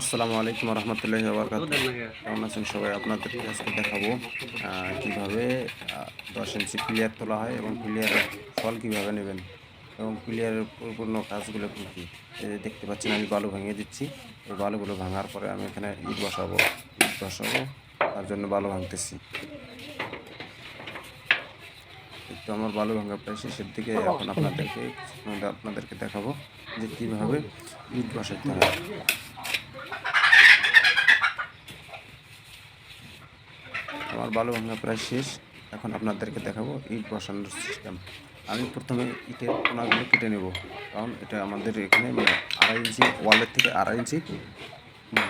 আসসালামু আলাইকুম রহমতুল্লাহি বরকাত কেমন আছেন সবাই? আপনাদেরকে আজকে দেখাবো কীভাবে দশ ইঞ্চি প্লেয়ার তোলা হয় এবং প্লেয়ারের ফল কীভাবে নেবেন এবং প্লেয়ারের পরিপূর্ণ কাজগুলো কী কী? দেখতে পাচ্ছেন, আমি বালু ভেঙে দিচ্ছি। এই বালুগুলো ভাঙার পরে আমি এখানে ইট বসাবো ইট বসাবো, তার জন্য বালু ভাঙতেছি। একটু আমার বালু ভাঙা প্রায় শেষের দিকে। এখন আপনাদেরকে আপনাদেরকে দেখাবো যে কীভাবে ইট বসাতে হয়। আমার বালু ভাঙা প্রায় শেষ। এখন আপনাদেরকে দেখাবো ইট বসানোর সিস্টেম আমি প্রথমে ইটের কোনাগুলো কেটে নেব, কারণ এটা আমাদের এখানে মানে আড়াই ইঞ্চি ওয়ালের থেকে আড়াই ইঞ্চি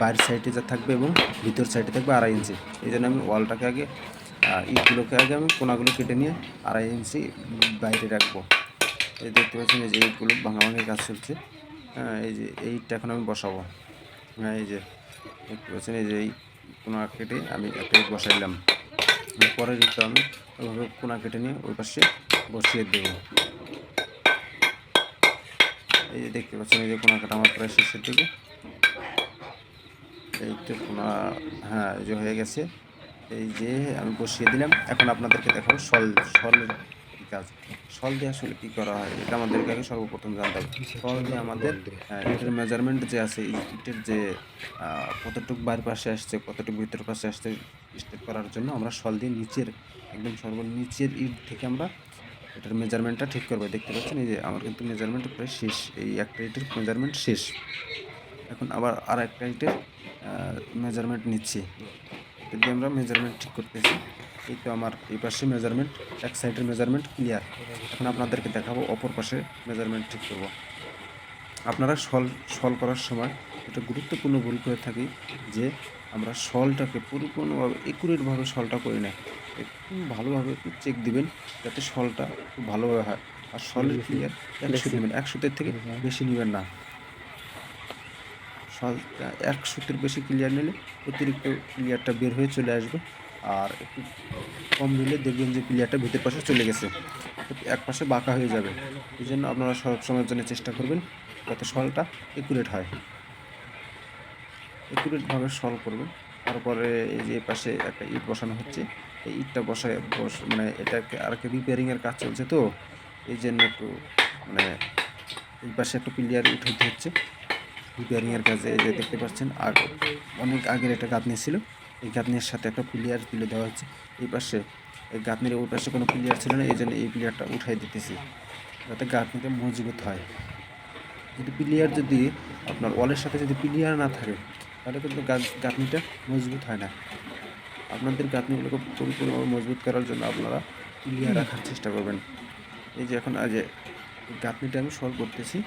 বাইরের সাইডে যা থাকবে এবং ভিতর সাইডে থাকবে আড়াই ইঞ্চি। এই জন্য আমি ওয়ালটাকে আগে ইটগুলোকে আগে আমি কোনাগুলো কেটে নিয়ে আড়াই ইঞ্চি বাইরে রাখব। এই দেখতে পাচ্ছেন এই যে ইটগুলো ভাঙাভাঙি কাজ চলছে। হ্যাঁ এই যে এই ইটটা এখন আমি বসাবো। হ্যাঁ এই যে দেখতে পাচ্ছেন এই যে এই কোনা কেটে আমি একটা ইট বসাইলাম। পরের যেতে আমি ওইভাবে কোনা কেটে নিয়ে ওই পাশে বসিয়ে দেবো। এই যে দেখতে পাচ্ছেন, এই যে কোনা কাটা আমার প্রায় শেষের দিকে। এই তো কোনা হ্যাঁ এই যে হয়ে গেছে। এই যে আমি বসিয়ে দিলাম। এখন আপনাদেরকে দেখাবো সল সলের কাজ। সল দিয়ে আসলে কী করা হয়? এটা আমাদেরকে আগে সর্বপ্রথম জানতে হবে। সল দিয়ে আমাদের ইটের মেজারমেন্ট যে আছে ইটের যে কতটুক বাইরের পাশে আসছে, কতটুকু ভিতরের পাশে আসছে স্টেপ করার জন্য আমরা সল দিয়ে নিচের, একদম সর্বনিচের ইট থেকে আমরা এটার মেজারমেন্টটা ঠিক করব। দেখতে পাচ্ছেন এই যে, আমার কিন্তু মেজারমেন্ট প্রায় শেষ। এই একটা ইটের মেজারমেন্ট শেষ। এখন আবার আর একটা ইটের মেজারমেন্ট নিচ্ছি। দিয়ে আমরা মেজারমেন্ট ঠিক করতেছি। এই তো আমার এই পাশে মেজারমেন্ট এক সাইডের মেজারমেন্ট ক্লিয়ার এখন আপনাদেরকে দেখাবো অপর পাশে মেজারমেন্ট ঠিক করব। আপনারা সল সল করার সময় এটা গুরুত্বপূর্ণ ভুল করে থাকি যে আমরা সলটাকে পরিপূর্ণভাবে একুরেটভাবে সলটা করি না। একটু ভালোভাবে একটু চেক দিবেন যাতে সলটা খুব ভালোভাবে হয়। আর সলের ক্লিয়ার একশো নেবেন একশোতের থেকে বেশি নেবেন না। সলটা এক সুতের বেশি ক্লিয়ার নিলে অতিরিক্ত ক্লিয়ারটা বের হয়ে চলে আসবে। আর একটু কম নিলে দেখবেন যে প্লেয়ারটা ভিতর পাশে চলে গেছে। এক পাশে বাঁকা হয়ে যাবে। এই জন্য আপনারা সব সময়ের জন্য চেষ্টা করবেন যাতে সলটা একুরেট হয়। একুরেটভাবে সল করবেন। তারপরে এই যে পাশে একটা ইট বসানো হচ্ছে, এই ইটটা বসায় বস মানে এটাকে আর কি রিপেয়ারিংয়ের কাজ চলছে তো। এই জন্য একটু মানে এই পাশে একটা প্লেয়ার ইট হতে হচ্ছে রিপেয়ারিংয়ের কাজে যে দেখতে পাচ্ছেন, আর অনেক আগের একটা গাঁথনি ছিল। এই গাঁথনির সাথে একটা প্লেয়ার তুলে দেওয়া হচ্ছে এই পাশে, এই গাঁথনির ওই পাশে কোনো প্লেয়ার ছিল না এই জন্য এই প্লেয়ারটা উঠাই দিতেছি, যাতে গাঁথনিটা মজবুত হয়। যদি প্লেয়ার যদি আপনার ওয়ালের সাথে যদি প্লেয়ার না থাকে, তাহলে কিন্তু গাঁথনিটা মজবুত হয় না। আপনাদের গাঁথনিগুলোকে পরিপূর্ণভাবে মজবুত করার জন্য আপনারা প্লেয়ার রাখার চেষ্টা করবেন। এই যে এখন আজ গাঁথনিটা আমি সলভ করতেছি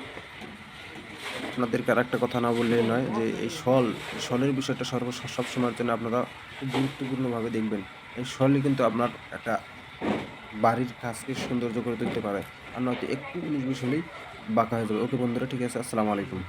আপনাদেরকে আর একটা কথা না বললেই নয় যে এই শল, শলের বিষয়টা সর্ব সব সময়ের জন্য আপনারা খুব গুরুত্বপূর্ণভাবে দেখবেন। এই শলই কিন্তু আপনার একটা বাড়ির কাজকে সৌন্দর্য করে তুলতে পারে। আর নয়তো একটু উনিশ বিশ হলেই বাঁকা হয়ে যাবে। ওকে বন্ধুরা, ঠিক আছে, আসসালামু আলাইকুম।